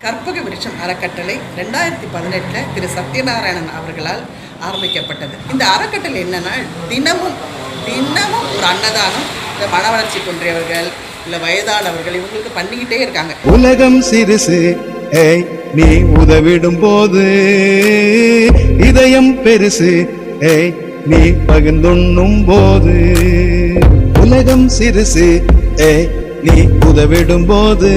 கற்பக விருட்சம் அறக்கட்டளை ரெண்டாயிரத்தி பதினெட்டில் திரு சத்யநாராயணன் அவர்களால் ஆரம்பிக்கப்பட்டது. இந்த அறக்கட்டளை என்னென்னா தினமும் தினமும் ஒரு அன்னதானம் இந்த மன வளர்ச்சி குன்றியவர்கள் இல்லை வயதானவர்கள் இவங்களுக்கு பண்ணிக்கிட்டே இருக்காங்க. உலகம் சிறுசு ஏய் நீ உதவிடும் போது இதயம் பெருசு ஏய் நீ பகிர்ந்துண்ணும் போது உலகம் சிறுசு ஏய் நீ உதவிடும் போது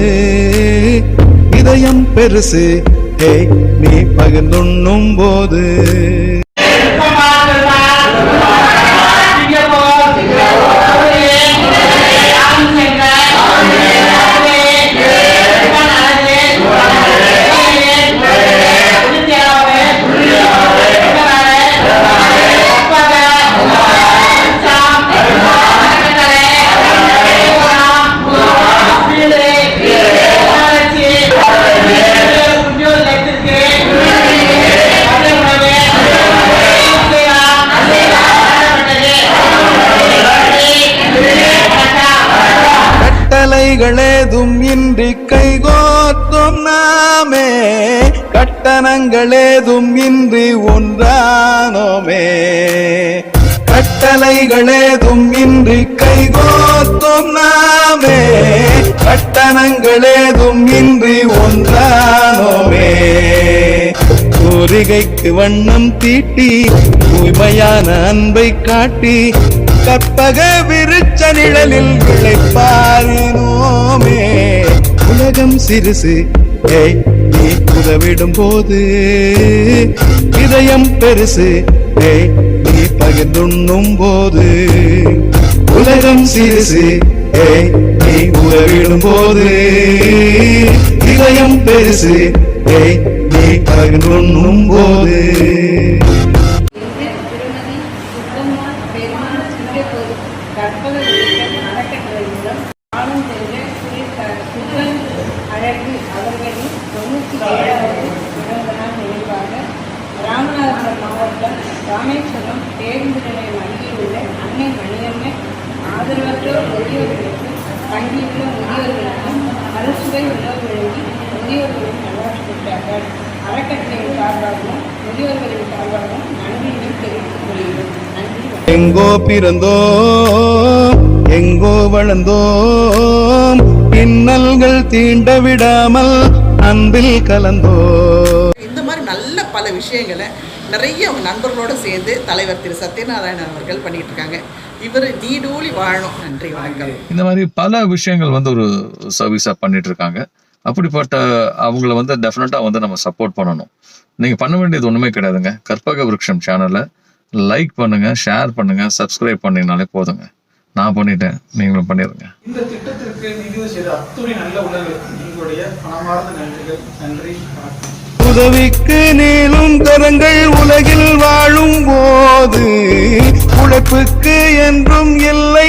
இதயம் பெருசு. ஹே நீ பகிர்ந்துண்ணும் போது. கட்டளைகளேதும் இன்றி கைகோத்தும் நாமே. கட்டணங்களேதும் இன்றி ஒன்றானோமே கட்டளைகளேதும் இன்றி கைகோத்தும் நாமே. கட்டணங்களேதும் இன்றி ஒன்றானோமே கோரிகைக்கு வண்ணம் தீட்டி தூய்மையான அன்பை காட்டி கற்பக விருச்ச நிழலில் விளைப்பாரினோமே. உலகம் சிறுசு நீ உதவிடும் போது. இதயம் பெருசு நீ பகிர்ந்துண்ணும் போது. உலகம் சிறுசு நீ உதவிடும் போது. இதயம் பெருசு நீ பகிர்ந்துண்ணும் போது. கற்பக விருட்சம் அறக்கட்டளை மூலம் காலம் சென்ற ஸ்ரீ க- சுந்தன் அழகு அவர்களின் தொண்ணூற்றி ஏழாவது பிறந்த நாள் நினைவாக ராமநாதபுரம் மாவட்டம் ராமேஸ்வரம் பேருந்து நிலையம் அருகில் உள்ள அன்னை மணியம்மை ஆதரவற்றோர் முதியோர்களுக்கு பண்டியுள்ள முதியோர்களுக்கும் அறுசுவை உணவு வழங்கி முதியோர்களின் நல்வாழ்வு அறக்கட்டளையின் சார்பாகவும் முதியோர்களின் சார்பாகவும் நன்றியை தெரிவித்துக் கொள்கிறோம் நன்றி வணக்கம். எங்கோ பிறந்தோம் எங்கோ வளர்ந்தோம். இன்னல்கள் தீண்ட விடாமல் அன்பில் கலந்தோம். இந்த மாதிரி நல்ல பல விஷயங்களை நிறைய அவங்க நண்பர்களோடு சேர்ந்து தலைவர் திரு சத்யநாராயணன் அவர்கள் பண்ணிட்டு இருக்காங்க. இவர் நீடூழி வாழணும். நன்றி வணக்கம். இந்த மாதிரி பல விஷயங்கள் வந்து ஒரு சர்வீஸாக பண்ணிட்டு இருக்காங்க. அப்படிப்பட்ட அவங்கள வந்து டெஃபினட்டா வந்து நம்ம சப்போர்ட் பண்ணணும். நீங்க பண்ண வேண்டியது ஒண்ணுமே கிடையாதுங்க. கற்பக விருட்சம் சேனலை லைக் பண்ணுங்க ஷேர் பண்ணுங்க சப்ஸ்கிரைப் பண்ணீங்கனாலே போதுங்க. நான் பண்ணிட்டேன். நீங்களும் பண்ணிடுங்க இந்த திட்டத்திற்கு நிதி செய்த அத்துணை நல்ல எங்களுடைய மனமார்ந்த நன்றிகள். நன்றி உதவிக்கு நீளும் கரங்கள் உலகில் வாழும் போது உழைப்புக்கு என்றும் எல்லை